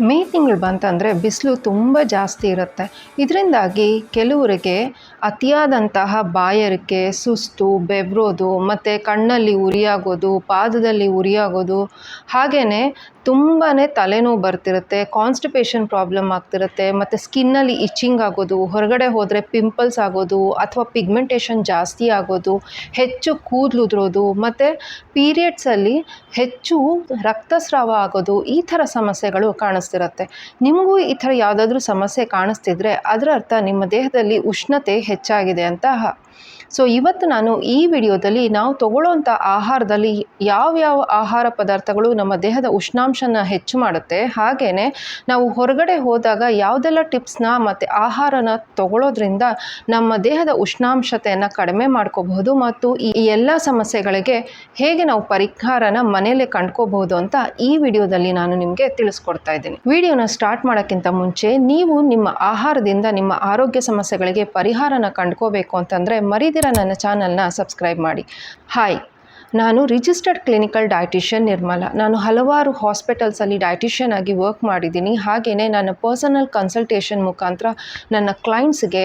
ಮೇ ತಿಂಗಳು ಬಂತಂದರೆ ಬಿಸಿಲು ತುಂಬ ಜಾಸ್ತಿ ಇರುತ್ತೆ. ಇದರಿಂದಾಗಿ ಕೆಲವರಿಗೆ ಅತಿಯಾದಂತಹ ಬಾಯಾರಿಕೆ, ಸುಸ್ತು, ಬೆವರೋದು ಮತ್ತು ಕಣ್ಣಲ್ಲಿ ಉರಿಯಾಗೋದು, ಪಾದದಲ್ಲಿ ಉರಿಯಾಗೋದು ಹಾಗೆಯೇ ತುಂಬಾ ತಲೆನೋವು ಬರ್ತಿರುತ್ತೆ ಕಾನ್ಸ್ಟಿಪೇಷನ್ ಪ್ರಾಬ್ಲಮ್ ಆಗ್ತಿರುತ್ತೆ ಮತ್ತು ಸ್ಕಿನ್ನಲ್ಲಿ ಇಚ್ಚಿಂಗ್ ಆಗೋದು, ಹೊರಗಡೆ ಹೋದರೆ ಪಿಂಪಲ್ಸ್ ಆಗೋದು ಅಥವಾ ಪಿಗ್ಮೆಂಟೇಷನ್ ಜಾಸ್ತಿ ಆಗೋದು, ಹೆಚ್ಚು ಕೂದಲು ಉದುರೋದು ಮತ್ತು ಪೀರಿಯಡ್ಸಲ್ಲಿ ಹೆಚ್ಚು ರಕ್ತಸ್ರಾವ ಆಗೋದು ಈ ಥರ ಸಮಸ್ಯೆಗಳು ಕಾಣಿಸ್ತಿರುತ್ತೆ. ನಿಮಗೂ ಈ ಥರ ಯಾವುದಾದ್ರೂ ಸಮಸ್ಯೆ ಕಾಣಿಸ್ತಿದ್ರೆ ಅದರ ಅರ್ಥ ನಿಮ್ಮ ದೇಹದಲ್ಲಿ ಉಷ್ಣತೆ ಹೆಚ್ಚಾಗಿದೆ ಅಂತ ಸೊ ಇವತ್ತು ನಾನು ಈ ವಿಡಿಯೋದಲ್ಲಿ ನಾವು ತಗೊಳ್ಳೋವಂಥ ಆಹಾರದಲ್ಲಿ ಯಾವ್ಯಾವ ಆಹಾರ ಪದಾರ್ಥಗಳು ನಮ್ಮ ದೇಹದ ಉಷ್ಣಾಂಶನ ಹೆಚ್ಚು ಮಾಡುತ್ತೆ ಹಾಗೆಯೇ ನಾವು ಹೊರಗಡೆ ಹೋದಾಗ ಯಾವುದೆಲ್ಲ ಟಿಪ್ಸ್ನ ಮತ್ತು ಆಹಾರನ ತಗೊಳ್ಳೋದ್ರಿಂದ ನಮ್ಮ ದೇಹದ ಉಷ್ಣಾಂಶತೆಯನ್ನು ಕಡಿಮೆ ಮಾಡ್ಕೋಬಹುದು ಮತ್ತು ಈ ಎಲ್ಲ ಸಮಸ್ಯೆಗಳಿಗೆ ಹೇಗೆ ನಾವು ಪರಿಹಾರನ ಮನೆಯಲ್ಲೇ ಕಂಡ್ಕೋಬಹುದು ಅಂತ ಈ ವಿಡಿಯೋದಲ್ಲಿ ನಾನು ನಿಮಗೆ ತಿಳಿಸ್ಕೊಡ್ತಾ ಇದ್ದೀನಿ. ವಿಡಿಯೋನ ಸ್ಟಾರ್ಟ್ ಮಾಡೋಕ್ಕಿಂತ ಮುಂಚೆ ನೀವು ನಿಮ್ಮ ಆಹಾರದಿಂದ ನಿಮ್ಮ ಆರೋಗ್ಯ ಸಮಸ್ಯೆಗಳಿಗೆ ಪರಿಹಾರನ ಕಂಡ್ಕೋಬೇಕು ಅಂತಂದರೆ ಮರಿದಿರ ನನ್ನ ಚಾನಲ್ನ ಸಬ್ಸ್ಕ್ರೈಬ್ ಮಾಡಿ. ಹಾಯ್, ನಾನು ರಿಜಿಸ್ಟರ್ಡ್ ಕ್ಲಿನಿಕಲ್ ಡಯಟಿಷಿಯನ್ ನಿರ್ಮಲ. ನಾನು ಹಲವಾರು ಹಾಸ್ಪಿಟಲ್ಸಲ್ಲಿ ಡಯಟಿಷಿಯನ್ ಆಗಿ ವರ್ಕ್ ಮಾಡಿದ್ದೀನಿ. ಹಾಗೆಯೇ ನನ್ನ ಪರ್ಸನಲ್ ಕನ್ಸಲ್ಟೇಷನ್ ಮುಖಾಂತರ ನನ್ನ ಕ್ಲೈಂಟ್ಸ್ಗೆ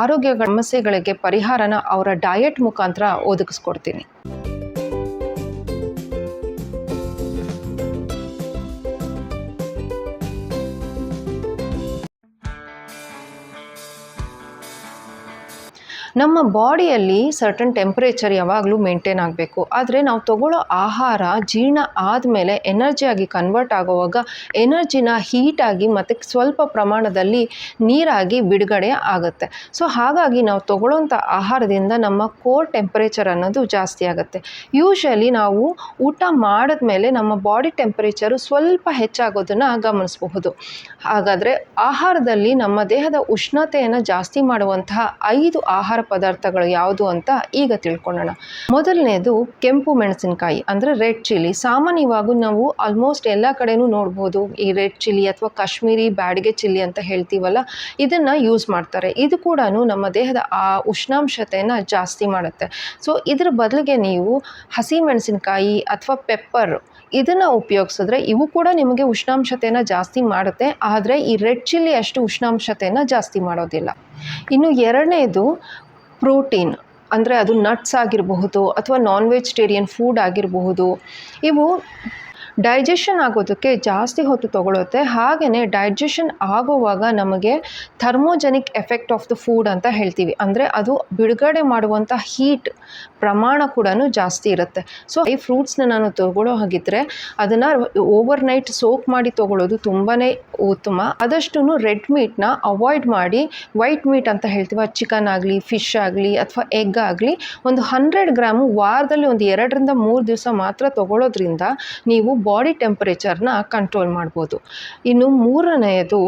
ಆರೋಗ್ಯ ಸಮಸ್ಯೆಗಳಿಗೆ ಪರಿಹಾರನ ಅವರ ಡಯಟ್ ಮುಖಾಂತರ ಒದಗಿಸ್ಕೊಡ್ತೀನಿ. ನಮ್ಮ ಬಾಡಿಯಲ್ಲಿ ಸರ್ಟನ್ ಟೆಂಪ್ರೇಚರ್ ಯಾವಾಗಲೂ ಮೇಂಟೈನ್ ಆಗಬೇಕು. ಆದರೆ ನಾವು ತಗೊಳ್ಳೋ ಆಹಾರ ಜೀರ್ಣ ಆದಮೇಲೆ ಎನರ್ಜಿಯಾಗಿ ಕನ್ವರ್ಟ್ ಆಗುವಾಗ ಎನರ್ಜಿನ ಹೀಟಾಗಿ ಮತ್ತು ಸ್ವಲ್ಪ ಪ್ರಮಾಣದಲ್ಲಿ ನೀರಾಗಿ ಬಿಡುಗಡೆ ಆಗುತ್ತೆ. ಸೊ ಹಾಗಾಗಿ ನಾವು ತಗೊಳ್ಳೋಂಥ ಆಹಾರದಿಂದ ನಮ್ಮ ಕೋರ್ ಟೆಂಪ್ರೇಚರ್ ಅನ್ನೋದು ಜಾಸ್ತಿ ಆಗುತ್ತೆ. ಯೂಶ್ವಲಿ ನಾವು ಊಟ ಮಾಡಿದ ಮೇಲೆ ನಮ್ಮ ಬಾಡಿ ಟೆಂಪ್ರೇಚರು ಸ್ವಲ್ಪ ಹೆಚ್ಚಾಗೋದನ್ನು ಗಮನಿಸಬಹುದು. ಹಾಗಾದರೆ ಆಹಾರದಲ್ಲಿ ನಮ್ಮ ದೇಹದ ಉಷ್ಣತೆಯನ್ನು ಜಾಸ್ತಿ ಮಾಡುವಂತಹ ಐದು ಆಹಾರ ಪದಾರ್ಥಗಳು ಯಾವುದು ಅಂತ ಈಗ ತಿಳ್ಕೊಳ್ಳೋಣ. ಮೊದಲನೇದು ಕೆಂಪು ಮೆಣಸಿನಕಾಯಿ, ಅಂದರೆ ರೆಡ್ ಚಿಲ್ಲಿ. ಸಾಮಾನ್ಯವಾಗಿ ನಾವು ಆಲ್ಮೋಸ್ಟ್ ಎಲ್ಲ ಕಡೆನೂ ನೋಡ್ಬೋದು. ಈ ರೆಡ್ ಚಿಲ್ಲಿ ಅಥವಾ ಕಾಶ್ಮೀರಿ ಬ್ಯಾಡಿಗೆ ಚಿಲ್ಲಿ ಅಂತ ಹೇಳ್ತೀವಲ್ಲ, ಇದನ್ನು ಯೂಸ್ ಮಾಡ್ತಾರೆ. ಇದು ಕೂಡ ನಮ್ಮ ದೇಹದ ಆ ಉಷ್ಣಾಂಶತೆಯನ್ನು ಜಾಸ್ತಿ ಮಾಡುತ್ತೆ. ಸೊ ಇದರ ಬದಲಿಗೆ ನೀವು ಹಸಿ ಮೆಣಸಿನಕಾಯಿ ಅಥವಾ ಪೆಪ್ಪರ್ ಇದನ್ನು ಉಪಯೋಗಿಸಿದ್ರೆ ಇವು ಕೂಡ ನಿಮಗೆ ಉಷ್ಣಾಂಶತೆಯನ್ನು ಜಾಸ್ತಿ ಮಾಡುತ್ತೆ. ಆದರೆ ಈ ರೆಡ್ ಚಿಲ್ಲಿ ಅಷ್ಟು ಉಷ್ಣಾಂಶತೆಯನ್ನು ಜಾಸ್ತಿ ಮಾಡೋದಿಲ್ಲ. ಇನ್ನು ಎರಡನೇದು ಪ್ರೋಟೀನ್ ಅಂದರೆ ಅದು ನಟ್ಸ್ ಆಗಿರಬಹುದು ಅಥವಾ ನಾನ್ ವೆಜಿಟೇರಿಯನ್ ಫುಡ್ ಆಗಿರಬಹುದು ಇವು ಡೈಜೆಷನ್ ಆಗೋದಕ್ಕೆ ಜಾಸ್ತಿ ಹೊತ್ತು ತೊಗೊಳುತ್ತೆ. ಹಾಗೆಯೇ ಡೈಜೆಷನ್ ಆಗುವಾಗ ನಮಗೆ thermogenic effect of the food ಅಂತ ಹೇಳ್ತೀವಿ. ಅಂದರೆ ಅದು ಬಿಡುಗಡೆ ಮಾಡುವಂಥ ಹೀಟ್ ಪ್ರಮಾಣ ಕೂಡ ಜಾಸ್ತಿ ಇರುತ್ತೆ. ಸೊ ಈ ಫ್ರೂಟ್ಸ್ನ ನಾನು ತಗೊಳ್ಳೋ ಹಾಗಿದ್ರೆ ಅದನ್ನು ಓವರ್ ನೈಟ್ ಸೋಕ್ ಮಾಡಿ ತಗೊಳ್ಳೋದು ತುಂಬಾ ಉತ್ತಮ. ಆದಷ್ಟು ರೆಡ್ ಮೀಟ್ನ ಅವಾಯ್ಡ್ ಮಾಡಿ ವೈಟ್ ಮೀಟ್ ಅಂತ ಹೇಳ್ತೀವಿ ಚಿಕನ್ ಆಗಲಿ ಫಿಶ್ ಆಗಲಿ ಅಥವಾ ಎಗ್ ಆಗಲಿ, ಒಂದು ಹಂಡ್ರೆಡ್ ಗ್ರಾಮು ವಾರದಲ್ಲಿ ಒಂದು ಎರಡರಿಂದ ಮೂರು ದಿವಸ ಮಾತ್ರ ತಗೊಳ್ಳೋದ್ರಿಂದ ನೀವು ಬಾಡಿ ಟೆಂಪ್ರೇಚರ್ನ ಕಂಟ್ರೋಲ್ ಮಾಡ್ಬೋದು. ಇನ್ನು ಮೂರನೆಯದು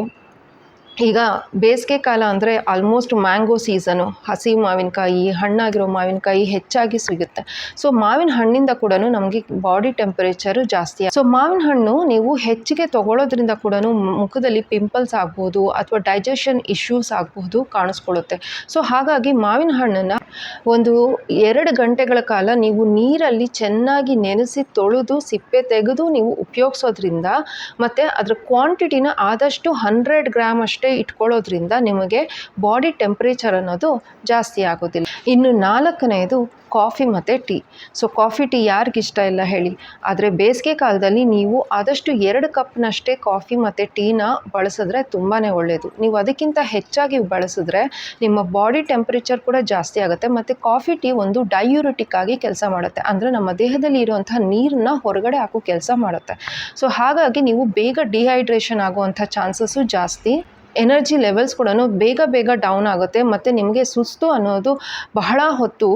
ಈಗ ಬೇಸಿಗೆ ಕಾಲ ಅಂದರೆ ಆಲ್ಮೋಸ್ಟ್ ಮ್ಯಾಂಗೋ ಸೀಸನು ಹಸಿ ಮಾವಿನಕಾಯಿ, ಹಣ್ಣಾಗಿರೋ ಮಾವಿನಕಾಯಿ ಹೆಚ್ಚಾಗಿ ಸಿಗುತ್ತೆ. ಸೊ ಮಾವಿನ ಹಣ್ಣಿಂದ ಕೂಡ ನಮಗೆ ಬಾಡಿ ಟೆಂಪರೇಚರು ಜಾಸ್ತಿ ಸೊ ಮಾವಿನ ಹಣ್ಣು ನೀವು ಹೆಚ್ಚಿಗೆ ತಗೊಳ್ಳೋದ್ರಿಂದ ಕೂಡ ಮುಖದಲ್ಲಿ ಪಿಂಪಲ್ಸ್ ಆಗ್ಬೋದು ಅಥವಾ ಡೈಜೆಷನ್ ಇಶ್ಯೂಸ್ ಆಗಬಹುದು ಕಾಣಿಸ್ಕೊಳ್ಳುತ್ತೆ. ಸೊ ಹಾಗಾಗಿ ಮಾವಿನ ಹಣ್ಣನ್ನು ಒಂದು ಎರಡು ಗಂಟೆಗಳ ಕಾಲ ನೀವು ನೀರಲ್ಲಿ ಚೆನ್ನಾಗಿ ನೆನೆಸಿ ತೊಳೆದು, ಸಿಪ್ಪೆ ತೆಗೆದು ನೀವು ಉಪಯೋಗಿಸೋದ್ರಿಂದ ಮತ್ತು ಅದರ ಕ್ವಾಂಟಿಟಿನ ಆದಷ್ಟು ಹಂಡ್ರೆಡ್ ಗ್ರಾಮ್ ಅಷ್ಟೇ ಇಟ್ಕೊಳ್ಳೋದ್ರಿಂದ ನಿಮಗೆ ಬಾಡಿ ಟೆಂಪ್ರೇಚರ್ ಅನ್ನೋದು ಜಾಸ್ತಿ ಆಗೋದಿಲ್ಲ. ಇನ್ನು ನಾಲ್ಕನೆಯದು ಕಾಫಿ ಮತ್ತು ಟೀ ಸೊ ಕಾಫಿ ಟೀ ಯಾರಿಗಿಷ್ಟ ಇಲ್ಲ ಹೇಳಿ. ಆದರೆ ಬೇಸಿಗೆ ಕಾಲದಲ್ಲಿ ನೀವು ಆದಷ್ಟು ಎರಡು ಕಪ್ನಷ್ಟೇ ಕಾಫಿ ಮತ್ತು ಟೀನ ಬಳಸಿದ್ರೆ ತುಂಬಾ ಒಳ್ಳೆಯದು ನೀವು ಅದಕ್ಕಿಂತ ಹೆಚ್ಚಾಗಿ ಬಳಸಿದ್ರೆ ನಿಮ್ಮ ಬಾಡಿ ಟೆಂಪ್ರೇಚರ್ ಕೂಡ ಜಾಸ್ತಿ ಆಗುತ್ತೆ ಮತ್ತು ಕಾಫಿ ಟೀ ಒಂದು ಡಯೂರಿಟಿಕ್ ಆಗಿ ಕೆಲಸ ಮಾಡುತ್ತೆ. ಅಂದರೆ ನಮ್ಮ ದೇಹದಲ್ಲಿ ಇರುವಂಥ ನೀರನ್ನ ಹೊರಗಡೆ ಹಾಕೋ ಕೆಲಸ ಮಾಡುತ್ತೆ. ಸೊ ಹಾಗಾಗಿ ನೀವು ಬೇಗ ಡಿಹೈಡ್ರೇಷನ್ ಆಗುವಂಥ ಚಾನ್ಸಸ್ಸು ಜಾಸ್ತಿ ಎನರ್ಜಿ ಲೆವೆಲ್ಸ್ ಕೂಡ ಬೇಗ ಬೇಗ ಡೌನ್ ಆಗುತ್ತೆ, ಮತ್ತು ನಿಮಗೆ ಸುಸ್ತು ಅನ್ನೋದು ಬಹಳ ಹೊತ್ತು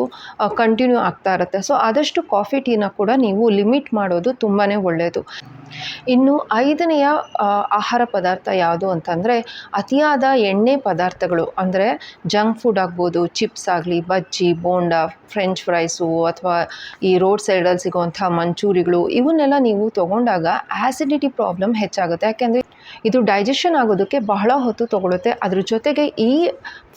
ಕಂಟಿನ್ಯೂ ಆಗ್ತಾ ಇರುತ್ತೆ. ಸೊ ಆದಷ್ಟು ಕಾಫಿ, ಟೀನ ಕೂಡ ನೀವು ಲಿಮಿಟ್ ಮಾಡೋದು ತುಂಬಾ ಒಳ್ಳೆಯದು ಇನ್ನು ಐದನೆಯ ಆಹಾರ ಪದಾರ್ಥ ಯಾವುದು ಅಂತಂದರೆ, ಅತಿಯಾದ ಎಣ್ಣೆ ಪದಾರ್ಥಗಳು, ಅಂದರೆ ಜಂಕ್ ಫುಡ್ ಆಗ್ಬೋದು, ಚಿಪ್ಸ್ ಆಗಲಿ, ಬಜ್ಜಿ, ಬೋಂಡ, ಫ್ರೆಂಚ್ ಫ್ರೈಸು, ಅಥವಾ ಈ ರೋಡ್ ಸೈಡಲ್ಲಿ ಸಿಗುವಂಥ ಮಂಚೂರಿಗಳು, ಇವನ್ನೆಲ್ಲ ನೀವು ತೊಗೊಂಡಾಗ ಆ್ಯಸಿಡಿಟಿ ಪ್ರಾಬ್ಲಮ್ ಹೆಚ್ಚಾಗುತ್ತೆ. ಯಾಕೆಂದರೆ ಇದು ಡೈಜೆಷನ್ ಆಗೋದಕ್ಕೆ ಬಹಳ ಹೊತ್ತು ತಗೊಳುತ್ತೆ. ಅದ್ರ ಜೊತೆಗೆ ಈ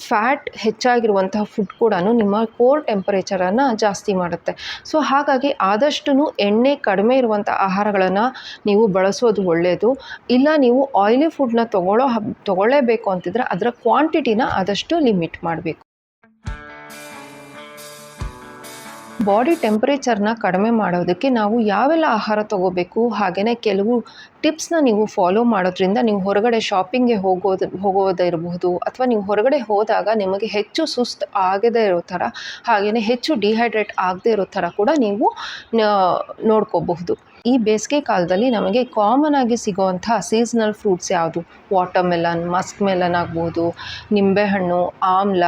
ಫ್ಯಾಟ್ ಹೆಚ್ಚಾಗಿರುವಂತಹ ಫುಡ್ ಕೂಡ ನಿಮ್ಮ ಕೋರ್ ಟೆಂಪರೇಚರನ್ನು ಜಾಸ್ತಿ ಮಾಡುತ್ತೆ. ಸೊ ಹಾಗಾಗಿ ಆದಷ್ಟು ಎಣ್ಣೆ ಕಡಿಮೆ ಇರುವಂಥ ಆಹಾರಗಳನ್ನು ನೀವು ಬಳಸೋದು ಒಳ್ಳೆಯದು ಇಲ್ಲ ನೀವು ಆಯಿಲಿ ಫುಡ್ನ ತಗೊಳ್ಳೋ ತಗೊಳ್ಳೇಬೇಕು ಅಂತಿದ್ರೆ ಅದರ ಕ್ವಾಂಟಿಟಿನ ಆದಷ್ಟು ಲಿಮಿಟ್ ಮಾಡಬೇಕು. ಬಾಡಿ ಟೆಂಪ್ರೇಚರ್ನ ಕಡಿಮೆ ಮಾಡೋದಕ್ಕೆ ನಾವು ಯಾವೆಲ್ಲ ಆಹಾರ ತಗೋಬೇಕು? ಹಾಗೆಯೇ ಕೆಲವು ಟಿಪ್ಸ್ನ ನೀವು ಫಾಲೋ ಮಾಡೋದ್ರಿಂದ ನೀವು ಹೊರಗಡೆ ಶಾಪಿಂಗ್ಗೆ ಹೋಗೋದು ಹೋಗೋದಿರಬಹುದು ಅಥವಾ ನೀವು ಹೊರಗಡೆ ಹೋದಾಗ ನಿಮಗೆ ಹೆಚ್ಚು ಸುಸ್ತು ಆಗದೇ ಇರೋ ಥರ ಹಾಗೆಯೇ ಹೆಚ್ಚು ಡಿಹೈಡ್ರೇಟ್ ಆಗದೇ ಇರೋ ಥರ ಕೂಡ ನೀವು ನೋಡ್ಕೋಬಹುದು. ಈ ಬೇಸಿಗೆ ಕಾಲದಲ್ಲಿ ನಮಗೆ ಕಾಮನ್ ಆಗಿ ಸಿಗೋವಂಥ ಸೀಸನಲ್ ಫ್ರೂಟ್ಸ್ ಯಾವುದು? ವಾಟರ್ಮೆಲನ್ ಮಸ್ಕ್ ಮೆಲನ್ ಆಗ್ಬೋದು, ನಿಂಬೆಹಣ್ಣು, ಆಮ್ಲ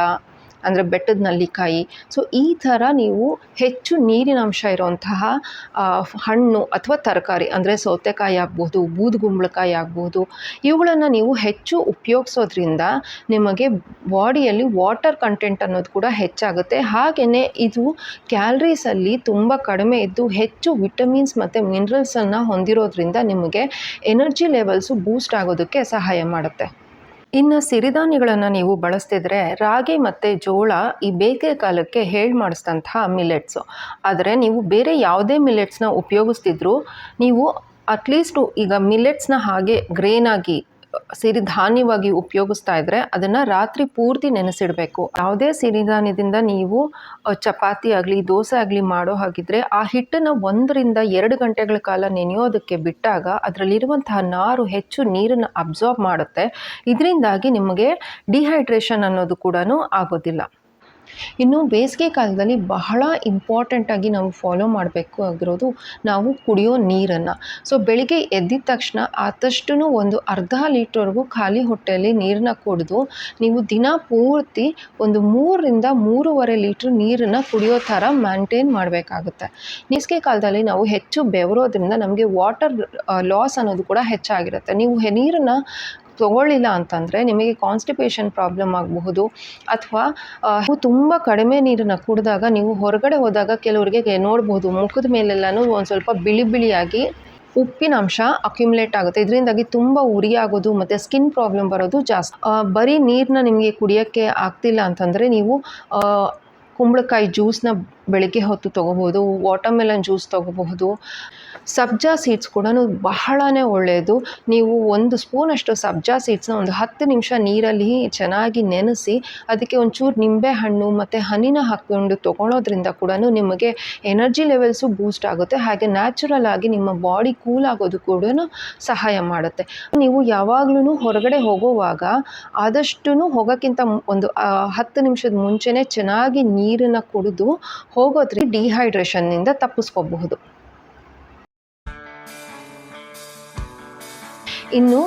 ಅಂದರೆ ಬೆಟ್ಟದ ನಲ್ಲಿಕಾಯಿ. ಸೊ ಈ ಥರ ನೀವು ಹೆಚ್ಚು ನೀರಿನಂಶ ಇರುವಂತಹ ಹಣ್ಣು ಅಥವಾ ತರಕಾರಿ, ಅಂದರೆ ಸೌತೆಕಾಯಿ ಆಗ್ಬೋದು ಬೂದುಗುಂಬಳಕಾಯಿ ಆಗ್ಬೋದು, ಇವುಗಳನ್ನು ನೀವು ಹೆಚ್ಚು ಉಪಯೋಗಿಸೋದ್ರಿಂದ ನಿಮಗೆ ಬಾಡಿಯಲ್ಲಿ ವಾಟರ್ ಕಂಟೆಂಟ್ ಅನ್ನೋದು ಕೂಡ ಹೆಚ್ಚಾಗುತ್ತೆ. ಹಾಗೆಯೇ ಇದು ಕ್ಯಾಲ್ರೀಸಲ್ಲಿ ತುಂಬ ಕಡಿಮೆ ಇದ್ದು ಹೆಚ್ಚು ವಿಟಮಿನ್ಸ್ ಮತ್ತು ಮಿನರಲ್ಸನ್ನು ಹೊಂದಿರೋದ್ರಿಂದ ನಿಮಗೆ ಎನರ್ಜಿ ಲೆವೆಲ್ಸು ಬೂಸ್ಟ್ ಆಗೋದಕ್ಕೆ ಸಹಾಯ ಮಾಡುತ್ತೆ. ಇನ್ನು ಸಿರಿಧಾನ್ಯಗಳನ್ನು ನೀವು ಬಳಸ್ತಿದ್ರೆ ರಾಗಿ ಮತ್ತು ಜೋಳ ಈ ಬೇಕೆ ಕಾಲಕ್ಕೆ ಹೇಳಿ ಮಾಡಿಸಿದಂತಹ ಮಿಲೆಟ್ಸು ಆದರೆ ನೀವು ಬೇರೆ ಯಾವುದೇ ಮಿಲೆಟ್ಸ್ನ ಉಪಯೋಗಿಸ್ತಿದ್ರು ನೀವು ಅಟ್ಲೀಸ್ಟು ಈಗ ಮಿಲೆಟ್ಸ್ನ ಹಾಗೆ ಗ್ರೇನಾಗಿ ಸಿರಿಧಾನ್ಯವಾಗಿ ಉಪಯೋಗಿಸ್ತಾ ಇದ್ರೆ ಅದನ್ನು ರಾತ್ರಿ ಪೂರ್ತಿ ನೆನೆಸಿಡಬೇಕು. ಯಾವುದೇ ಸಿರಿಧಾನ್ಯದಿಂದ ನೀವು ಚಪಾತಿ ಆಗಲಿ, ದೋಸೆ ಆಗಲಿ ಮಾಡೋ ಹಾಗಿದ್ರೆ ಆ ಹಿಟ್ಟನ್ನು ಒಂದರಿಂದ ಎರಡು ಗಂಟೆಗಳ ಕಾಲ ನೆನೆಯೋದಕ್ಕೆ ಬಿಟ್ಟಾಗ ಅದರಲ್ಲಿರುವಂತಹ ನಾರು ಹೆಚ್ಚು ನೀರನ್ನು ಅಬ್ಸಾರ್ಬ್ ಮಾಡುತ್ತೆ. ಇದರಿಂದಾಗಿ ನಿಮಗೆ ಡಿಹೈಡ್ರೇಷನ್ ಅನ್ನೋದು ಕೂಡ ಆಗೋದಿಲ್ಲ. ಇನ್ನು ಬೇಸಿಗೆ ಕಾಲದಲ್ಲಿ ಬಹಳ ಇಂಪಾರ್ಟೆಂಟಾಗಿ ನಾವು ಫಾಲೋ ಮಾಡಬೇಕು ಆಗಿರೋದು ನಾವು ಕುಡಿಯೋ ನೀರನ್ನು. ಸೊ ಬೆಳಿಗ್ಗೆ ಎದ್ದಿದ ತಕ್ಷಣ ಆದಷ್ಟು ಒಂದು ಅರ್ಧ ಲೀಟ್ರ್ವರೆಗೂ ಖಾಲಿ ಹೊಟ್ಟೆಯಲ್ಲಿ ನೀರನ್ನ ಕುಡಿದು ನೀವು ದಿನ ಪೂರ್ತಿ ಒಂದು ಮೂರರಿಂದ ಮೂರುವರೆ ಲೀಟ್ರ್ ನೀರನ್ನು ಕುಡಿಯೋ ಥರ ಮೇಂಟೈನ್ ಮಾಡಬೇಕಾಗುತ್ತೆ. ಬೇಸಿಗೆ ಕಾಲದಲ್ಲಿ ನಾವು ಹೆಚ್ಚು ಬೆವರೋದ್ರಿಂದ ನಮಗೆ ವಾಟರ್ ಲಾಸ್ ಅನ್ನೋದು ಕೂಡ ಹೆಚ್ಚಾಗಿರುತ್ತೆ. ನೀವು ನೀರನ್ನು ತಗೊಳ್ಳಿಲ್ಲ ಅಂತಂದರೆ ನಿಮಗೆ ಕಾನ್ಸ್ಟಿಪೇಷನ್ ಪ್ರಾಬ್ಲಮ್ ಆಗಬಹುದು ಅಥವಾ ನೀವು ತುಂಬ ಕಡಿಮೆ ನೀರನ್ನು ಕುಡಿದಾಗ ನೀವು ಹೊರಗಡೆ ಹೋದಾಗ ಕೆಲವರಿಗೆ ನೋಡ್ಬೋದು ಮುಖದ ಮೇಲೆಲ್ಲನೂ ಒಂದು ಸ್ವಲ್ಪ ಬಿಳಿ ಬಿಳಿಯಾಗಿ ಉಪ್ಪಿನ ಅಂಶ ಅಕ್ಯುಮುಲೇಟ್ ಆಗುತ್ತೆ. ಇದರಿಂದಾಗಿ ತುಂಬ ಉರಿಯಾಗೋದು ಮತ್ತು ಸ್ಕಿನ್ ಪ್ರಾಬ್ಲಮ್ ಬರೋದು ಜಾಸ್ತಿ. ಬರೀ ನೀರನ್ನ ನಿಮಗೆ ಕುಡಿಯೋಕ್ಕೆ ಆಗ್ತಿಲ್ಲ ಅಂತಂದರೆ ನೀವು ಕುಂಬಳಕಾಯಿ ಜ್ಯೂಸ್ನ ಬೆಳಗ್ಗೆ ಹೊತ್ತು ತೊಗೋಬೋದು ವಾಟರ್ಮೆಲನ್ ಜ್ಯೂಸ್ ತೊಗೋಬಹುದು. ಸಬ್ಜಾ ಸೀಡ್ಸ್ ಕೂಡ ಬಹಳನೇ ಒಳ್ಳೆಯದು ನೀವು ಒಂದು ಸ್ಪೂನಷ್ಟು ಸಬ್ಜಾ ಸೀಡ್ಸ್ನ ಒಂದು ಹತ್ತು ನಿಮಿಷ ನೀರಲ್ಲಿ ಚೆನ್ನಾಗಿ ನೆನೆಸಿ, ಅದಕ್ಕೆ ಒಂಚೂರು ನಿಂಬೆ ಹಣ್ಣು ಮತ್ತು ಹನಿನ ಹಾಕ್ಕೊಂಡು ತೊಗೊಳೋದ್ರಿಂದ ಕೂಡ ನಿಮಗೆ ಎನರ್ಜಿ ಲೆವೆಲ್ಸು ಬೂಸ್ಟ್ ಆಗುತ್ತೆ. ಹಾಗೆ ನ್ಯಾಚುರಲ್ ಆಗಿ ನಿಮ್ಮ ಬಾಡಿ ಕೂಲ್ ಆಗೋದು ಕೂಡ ಸಹಾಯ ಮಾಡುತ್ತೆ. ನೀವು ಯಾವಾಗಲೂ ಹೊರಗಡೆ ಹೋಗುವಾಗ ಆದಷ್ಟು ಹೋಗೋಕ್ಕಿಂತ ಒಂದು ಹತ್ತು ನಿಮಿಷದ ಮುಂಚೆನೇ ಚೆನ್ನಾಗಿ ನೀರನ್ನು ಕುಡಿದು ಹೋಗೋದ್ರಿಂದ ಡಿಹೈಡ್ರೇಷನ್ನಿಂದ ತಪ್ಪಿಸ್ಕೋಬಹುದು. ಇನ್ನು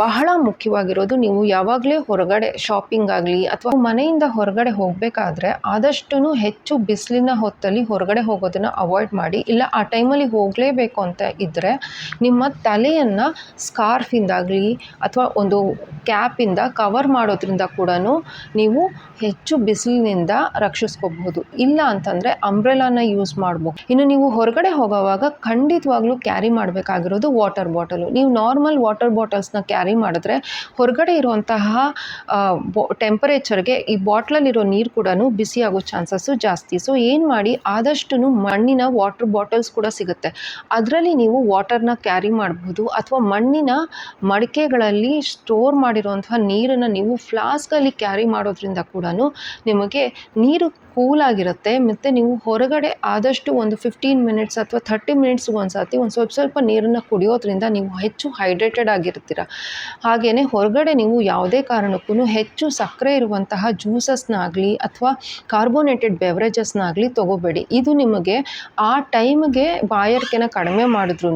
ಬಹಳ ಮುಖ್ಯವಾಗಿರೋದು ನೀವು ಯಾವಾಗಲೇ ಹೊರಗಡೆ ಶಾಪಿಂಗ್ ಆಗಲಿ ಅಥವಾ ಮನೆಯಿಂದ ಹೊರಗಡೆ ಹೋಗಬೇಕಾದ್ರೆ ಆದಷ್ಟು ಹೆಚ್ಚು ಬಿಸಿಲಿನ ಹೊತ್ತಲ್ಲಿ ಹೊರಗಡೆ ಹೋಗೋದನ್ನು ಅವಾಯ್ಡ್ ಮಾಡಿ. ಇಲ್ಲ, ಆ ಟೈಮಲ್ಲಿ ಹೋಗಲೇಬೇಕು ಅಂತ ಇದ್ದರೆ ನಿಮ್ಮ ತಲೆಯನ್ನು ಸ್ಕಾರ್ಫಿಂದಾಗಲಿ ಅಥವಾ ಒಂದು ಕ್ಯಾಪಿಂದ ಕವರ್ ಮಾಡೋದ್ರಿಂದ ಕೂಡ ನೀವು ಹೆಚ್ಚು ಬಿಸಿಲಿನಿಂದ ರಕ್ಷಿಸ್ಕೋಬಹುದು. ಇಲ್ಲ ಅಂತಂದರೆ ಅಂಬ್ರೆಲಾನ ಯೂಸ್ ಮಾಡ್ಬೋದು. ಇನ್ನು ನೀವು ಹೊರಗಡೆ ಹೋಗೋವಾಗ ಖಂಡಿತವಾಗ್ಲೂ ಕ್ಯಾರಿ ಮಾಡಬೇಕಾಗಿರೋದು ವಾಟರ್ ಬಾಟಲು ನೀವು ನಾರ್ಮಲ್ ವಾಟರ್ ಬಾಟಲ್ಸ್ನ ಕ್ಯಾರಿ ಮಾಡಿದ್ರೆ ಹೊರಗಡೆ ಇರುವಂತಹ ಟೆಂಪರೇಚರ್ಗೆ ಈ ಬಾಟ್ಲಲ್ಲಿರೋ ನೀರು ಕೂಡ ಬಿಸಿ ಆಗೋ ಚಾನ್ಸಸ್ಸು ಜಾಸ್ತಿ. ಸೊ ಏನು ಮಾಡಿ ಆದಷ್ಟು ಮಣ್ಣಿನ ವಾಟರ್ ಬಾಟಲ್ಸ್ ಕೂಡ ಸಿಗುತ್ತೆ. ಅದರಲ್ಲಿ ನೀವು ವಾಟರ್ನ ಕ್ಯಾರಿ ಮಾಡಬಹುದು ಅಥವಾ ಮಣ್ಣಿನ ಮಡಿಕೆಗಳಲ್ಲಿ ಸ್ಟೋರ್ ಮಾಡಿರುವಂತಹ ನೀರನ್ನು ನೀವು ಫ್ಲಾಸ್ಕಲ್ಲಿ ಕ್ಯಾರಿ ಮಾಡೋದ್ರಿಂದ ಕೂಡ ನಿಮಗೆ ನೀರು ಕೂಲಾಗಿರುತ್ತೆ ಮತ್ತು ನೀವು ಹೊರಗಡೆ ಆದಷ್ಟು ಒಂದು ಫಿಫ್ಟೀನ್ ಮಿನಿಟ್ಸ್ ಅಥವಾ ಥರ್ಟಿ ಮಿನಿಟ್ಸ್ ಒಂದು ಸರ್ತಿ ಒಂದು ಸ್ವಲ್ಪ ಸ್ವಲ್ಪ ನೀರನ್ನು ಕುಡಿಯೋದ್ರಿಂದ ನೀವು ಹೆಚ್ಚು ಹೈಡ್ರೇಟೆಡ್ ಆಗಿರ್ತೀರ. ಹಾಗೆಯೇ ಹೊರಗಡೆ ನೀವು ಯಾವುದೇ ಕಾರಣಕ್ಕೂ ಹೆಚ್ಚು ಸಕ್ಕರೆ ಇರುವಂತಹ ಜ್ಯೂಸಸ್ನಾಗಲಿ ಅಥವಾ ಕಾರ್ಬೋನೇಟೆಡ್ ಬೆವರೇಜಸ್ನಾಗಲಿ ತೊಗೋಬೇಡಿ. ಇದು ನಿಮಗೆ ಆ ಟೈಮ್ಗೆ ಬಾಯರ್ಕೆನ ಕಡಿಮೆ ಮಾಡಿದ್ರೂ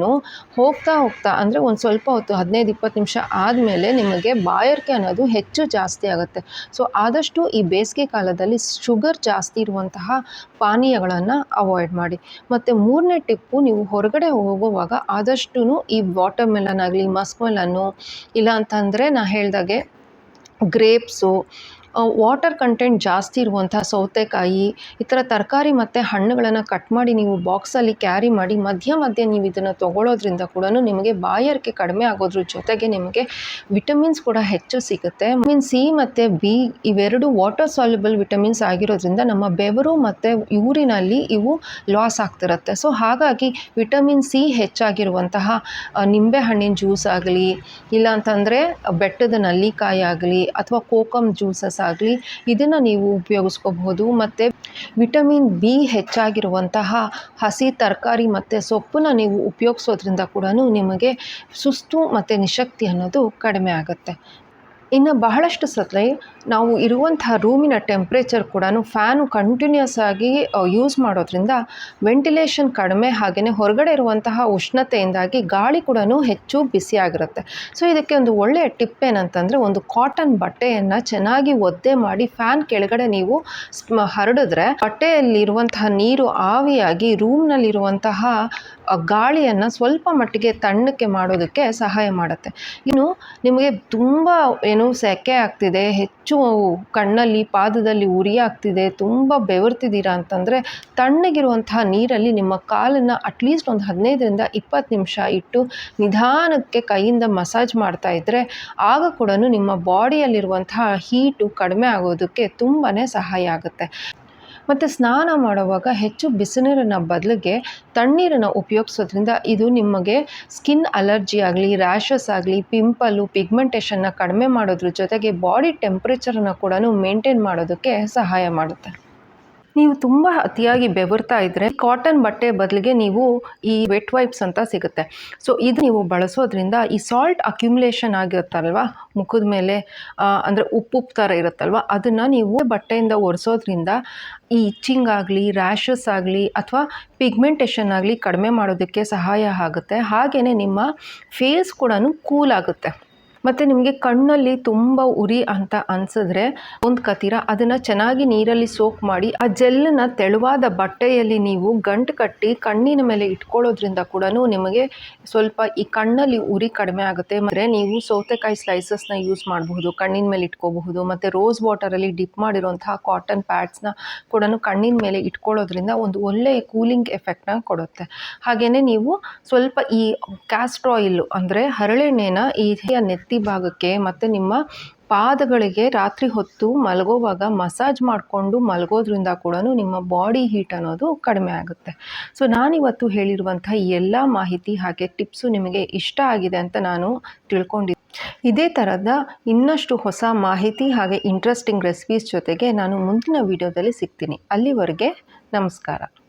ಹೋಗ್ತಾ ಹೋಗ್ತಾ ಅಂದರೆ ಒಂದು ಸ್ವಲ್ಪ ಹೊತ್ತು ಹದಿನೈದು ಇಪ್ಪತ್ತು ನಿಮಿಷ ಆದಮೇಲೆ ನಿಮಗೆ ಬಾಯರ್ಕೆ ಅನ್ನೋದು ಹೆಚ್ಚು ಜಾಸ್ತಿ ಆಗುತ್ತೆ. ಸೊ ಆದಷ್ಟು ಈ ಬೇಸಿಗೆ ಕಾಲದಲ್ಲಿ ಶುಗರ್ ಜಾಸ್ತಿ ಇರುವಂತಹ ಪಾನೀಯಗಳನ್ನು ಅವಾಯ್ಡ್ ಮಾಡಿ. ಮತ್ತು ಮೂರನೇ ಟಿಪ್ಪು ನೀವು ಹೊರಗಡೆ ಹೋಗುವಾಗ ಆದಷ್ಟು ಈ ವಾಟರ್ ಮೆಲನ್ ಆಗಲಿ ಮಸ್ಕ್ ಮೆಲನ್ನು ಇಲ್ಲ ಅಂತಂದರೆ ನಾ ಹೇಳ್ದಾಗೆ ಗ್ರೇಪ್ಸು ವಾಟರ್ ಕಂಟೆಂಟ್ ಜಾಸ್ತಿ ಇರುವಂಥ ಸೌತೆಕಾಯಿ ಈ ಥರ ತರಕಾರಿ ಮತ್ತು ಹಣ್ಣುಗಳನ್ನು ಕಟ್ ಮಾಡಿ ನೀವು ಬಾಕ್ಸಲ್ಲಿ ಕ್ಯಾರಿ ಮಾಡಿ ಮಧ್ಯ ಮಧ್ಯೆ ನೀವು ಇದನ್ನು ತೊಗೊಳ್ಳೋದ್ರಿಂದ ಕೂಡ ನಿಮಗೆ ಬಾಯಾರಿಕೆ ಕಡಿಮೆ ಆಗೋದ್ರ ಜೊತೆಗೆ ನಿಮಗೆ ವಿಟಮಿನ್ಸ್ ಕೂಡ ಹೆಚ್ಚು ಸಿಗುತ್ತೆ. ವಿಟಮಿನ್ ಸಿ ಮತ್ತು ಬಿ ಇವೆರಡು ವಾಟರ್ ಸಾಲ್ಯುಬಲ್ ವಿಟಮಿನ್ಸ್ ಆಗಿರೋದ್ರಿಂದ ನಮ್ಮ ಬೆವರು ಮತ್ತು ಯೂರಿನಲ್ಲಿ ಇವು ಲಾಸ್ ಆಗ್ತಿರುತ್ತೆ. ಸೊ ಹಾಗಾಗಿ ವಿಟಮಿನ್ ಸಿ ಹೆಚ್ಚಾಗಿರುವಂತಹ ನಿಂಬೆ ನಿಂಬೆಹಣ್ಣಿನ ಜ್ಯೂಸ್ ಆಗಲಿ, ಇಲ್ಲಾಂತಂದರೆ ಬೆಟ್ಟದ ನಲ್ಲಿಕಾಯಿ ಆಗಲಿ, ಅಥವಾ ಕೋಕಮ್ ಜ್ಯೂಸಸ್ ಆಗಲಿ, ಇದನ್ನು ನೀವು ಉಪಯೋಗಿಸ್ಕೋಬಹುದು. ಮತ್ತು ವಿಟಮಿನ್ ಬಿ ಹೆಚ್ಚಾಗಿರುವಂತಹ ಹಸಿ ತರಕಾರಿ ಮತ್ತು ಸೊಪ್ಪನ್ನು ನೀವು ಉಪಯೋಗಿಸೋದ್ರಿಂದ ಕೂಡ ನಿಮಗೆ ಸುಸ್ತು ಮತ್ತು ನಿಶಕ್ತಿ ಅನ್ನೋದು ಕಡಿಮೆ ಆಗುತ್ತೆ. ಇನ್ನು ಬಹಳಷ್ಟು ಸಲ ನಾವು ಇರುವಂತಹ ರೂಮಿನ ಟೆಂಪ್ರೇಚರ್ ಕೂಡ ಫ್ಯಾನು ಕಂಟಿನ್ಯೂಸ್ ಆಗಿ ಯೂಸ್ ಮಾಡೋದ್ರಿಂದ ವೆಂಟಿಲೇಷನ್ ಕಡಿಮೆ ಹಾಗೆಯೇ ಹೊರಗಡೆ ಇರುವಂತಹ ಉಷ್ಣತೆಯಿಂದಾಗಿ ಗಾಳಿ ಕೂಡ ಹೆಚ್ಚು ಬಿಸಿಯಾಗಿರುತ್ತೆ ಸೊ ಇದಕ್ಕೆ ಒಂದು ಒಳ್ಳೆಯ ಟಿಪ್ ಏನಂತಂದರೆ ಒಂದು ಕಾಟನ್ ಬಟ್ಟೆಯನ್ನು ಚೆನ್ನಾಗಿ ಒದ್ದೆ ಮಾಡಿ ಫ್ಯಾನ್ ಕೆಳಗಡೆ ನೀವು ಹರಡಿದ್ರೆ ಬಟ್ಟೆಯಲ್ಲಿರುವಂತಹ ನೀರು ಆವಿಯಾಗಿ ರೂಮ್ನಲ್ಲಿರುವಂತಹ ಗಾಳಿಯನ್ನು ಸ್ವಲ್ಪ ಮಟ್ಟಿಗೆ ತಣ್ಣಕ್ಕೆ ಮಾಡೋದಕ್ಕೆ ಸಹಾಯ ಮಾಡುತ್ತೆ. ಇನ್ನು ನಿಮಗೆ ತುಂಬ ಏನು ಸೆಕೆ ಆಗ್ತಿದೆ, ಹೆಚ್ಚು ಕಣ್ಣಲ್ಲಿ, ಪಾದದಲ್ಲಿ ಉರಿ ಆಗ್ತಿದೆ, ತುಂಬ ಬೆವರ್ತಿದ್ದೀರಾ ಅಂತಂದರೆ ತಣ್ಣಗಿರುವಂತಹ ನೀರಲ್ಲಿ ನಿಮ್ಮ ಕಾಲನ್ನು ಅಟ್ಲೀಸ್ಟ್ ಒಂದು ಹದಿನೈದರಿಂದ ಇಪ್ಪತ್ತು ನಿಮಿಷ ಇಟ್ಟು ನಿಧಾನಕ್ಕೆ ಕೈಯಿಂದ ಮಸಾಜ್ ಮಾಡ್ತಾ ಇದ್ದರೆ ಆಗ ಕೂಡ ನಿಮ್ಮ ಬಾಡಿಯಲ್ಲಿರುವಂತಹ ಹೀಟು ಕಡಿಮೆ ಆಗೋದಕ್ಕೆ ತುಂಬಾ ಸಹಾಯ ಆಗುತ್ತೆ. ಮತ್ತು ಸ್ನಾನ ಮಾಡುವಾಗ ಹೆಚ್ಚು ಬಿಸಿನೀರಿನ ಬದಲಿಗೆ ತಣ್ಣೀರನ್ನು ಉಪಯೋಗಿಸೋದ್ರಿಂದ ಇದು ನಿಮಗೆ ಸ್ಕಿನ್ ಅಲರ್ಜಿ ಆಗಲಿ, ರ್ಯಾಷಸ್ ಆಗಲಿ, ಪಿಂಪಲು, ಪಿಗ್ಮೆಂಟೇಷನ್ನ ಕಡಿಮೆ ಮಾಡೋದ್ರ ಜೊತೆಗೆ ಬಾಡಿ ಟೆಂಪ್ರೇಚರನ್ನು ಕೂಡ ಮೇಂಟೈನ್ ಮಾಡೋದಕ್ಕೆ ಸಹಾಯ ಮಾಡುತ್ತೆ. ನೀವು ತುಂಬ ಅತಿಯಾಗಿ ಬೆವರ್ತಾ ಇದ್ದರೆ ಕಾಟನ್ ಬಟ್ಟೆ ಬದಲಿಗೆ ನೀವು ಈ ವೆಟ್ ವೈಪ್ಸ್ ಅಂತ ಸಿಗುತ್ತೆ. ಸೊ ಇದು ನೀವು ಬಳಸೋದ್ರಿಂದ ಈ ಸಾಲ್ಟ್ ಅಕ್ಯುಮುಲೇಷನ್ ಆಗಿರುತ್ತಲ್ವ? ಮುಖದ ಮೇಲೆ ಅಂದರೆ ಉಪ್ಪು ಉಪ್ಪು ಥರ ಇರುತ್ತಲ್ವ? ಅದನ್ನು ನೀವು ಬಟ್ಟೆಯಿಂದ ಒರೆಸೋದ್ರಿಂದ ಈ ಇಚ್ಚಿಂಗ್ ಆಗಲಿ ರ್ಯಾಷಸ್ ಆಗಲಿ ಅಥವಾ ಪಿಗ್ಮೆಂಟೇಷನ್ ಆಗಲಿ ಕಡಿಮೆ ಮಾಡೋದಕ್ಕೆ ಸಹಾಯ ಆಗುತ್ತೆ. ಹಾಗೆಯೇ ನಿಮ್ಮ ಫೇಸ್ ಕೂಡ ಕೂಲ್ ಆಗುತ್ತೆ. ಮತ್ತು ನಿಮಗೆ ಕಣ್ಣಲ್ಲಿ ತುಂಬ ಉರಿ ಅಂತ ಅನಿಸಿದ್ರೆ ಕತಿರ ಅದನ್ನು ಚೆನ್ನಾಗಿ ನೀರಲ್ಲಿ ಸೋಕ್ ಮಾಡಿ ಆ ಜೆಲ್ಲನ್ನು ತೆಳುವಾದ ಬಟ್ಟೆಯಲ್ಲಿ ನೀವು ಗಂಟು ಕಟ್ಟಿ ಕಣ್ಣಿನ ಮೇಲೆ ಇಟ್ಕೊಳ್ಳೋದ್ರಿಂದ ಕೂಡ ನಿಮಗೆ ಸ್ವಲ್ಪ ಈ ಕಣ್ಣಲ್ಲಿ ಉರಿ ಕಡಿಮೆ ಆಗುತ್ತೆ. ಮತ್ತು ನೀವು ಸೌತೆಕಾಯಿ ಸ್ಲೈಸಸ್ನ ಯೂಸ್ ಮಾಡಬಹುದು, ಕಣ್ಣಿನ ಮೇಲೆ ಇಟ್ಕೋಬಹುದು, ಮತ್ತು ರೋಸ್ ವಾಟರಲ್ಲಿ ಡಿಪ್ ಮಾಡಿರುವಂತಹ ಕಾಟನ್ ಪ್ಯಾಡ್ಸ್ನ ಕೂಡ ಕಣ್ಣಿನ ಮೇಲೆ ಇಟ್ಕೊಳ್ಳೋದ್ರಿಂದ ಒಂದು ಒಳ್ಳೆಯ ಕೂಲಿಂಗ್ ಎಫೆಕ್ಟ್ನ ಕೊಡುತ್ತೆ. ಹಾಗೆಯೇ ನೀವು ಸ್ವಲ್ಪ ಈ ಕ್ಯಾಸ್ಟ್ರ್ ಆಯಿಲ್ ಅಂದರೆ ಹರಳೆಣ್ಣೆನ ಈ ನೆತ್ತಿ ಭಾಗಕ್ಕೆ ಮತ್ತು ನಿಮ್ಮ ಪಾದಗಳಿಗೆ ರಾತ್ರಿ ಹೊತ್ತು ಮಲಗೋವಾಗ ಮಸಾಜ್ ಮಾಡಿಕೊಂಡು ಮಲಗೋದ್ರಿಂದ ಕೂಡ ನಿಮ್ಮ ಬಾಡಿ ಹೀಟ್ ಅನ್ನೋದು ಕಡಿಮೆ ಆಗುತ್ತೆ. ಸೊ, ನಾನಿವತ್ತು ಹೇಳಿರುವಂಥ ಎಲ್ಲ ಮಾಹಿತಿ ಹಾಗೆ ಟಿಪ್ಸು ನಿಮಗೆ ಇಷ್ಟ ಆಗಿದೆ ಅಂತ ನಾನು ತಿಳ್ಕೊಂಡಿದ್ದೆ ಇದೇ ಥರದ ಇನ್ನಷ್ಟು ಹೊಸ ಮಾಹಿತಿ ಹಾಗೆ ಇಂಟ್ರೆಸ್ಟಿಂಗ್ ರೆಸಿಪೀಸ್ ಜೊತೆಗೆ ನಾನು ಮುಂದಿನ ವಿಡಿಯೋದಲ್ಲಿ ಸಿಗ್ತೀನಿ. ಅಲ್ಲಿವರೆಗೆ ನಮಸ್ಕಾರ.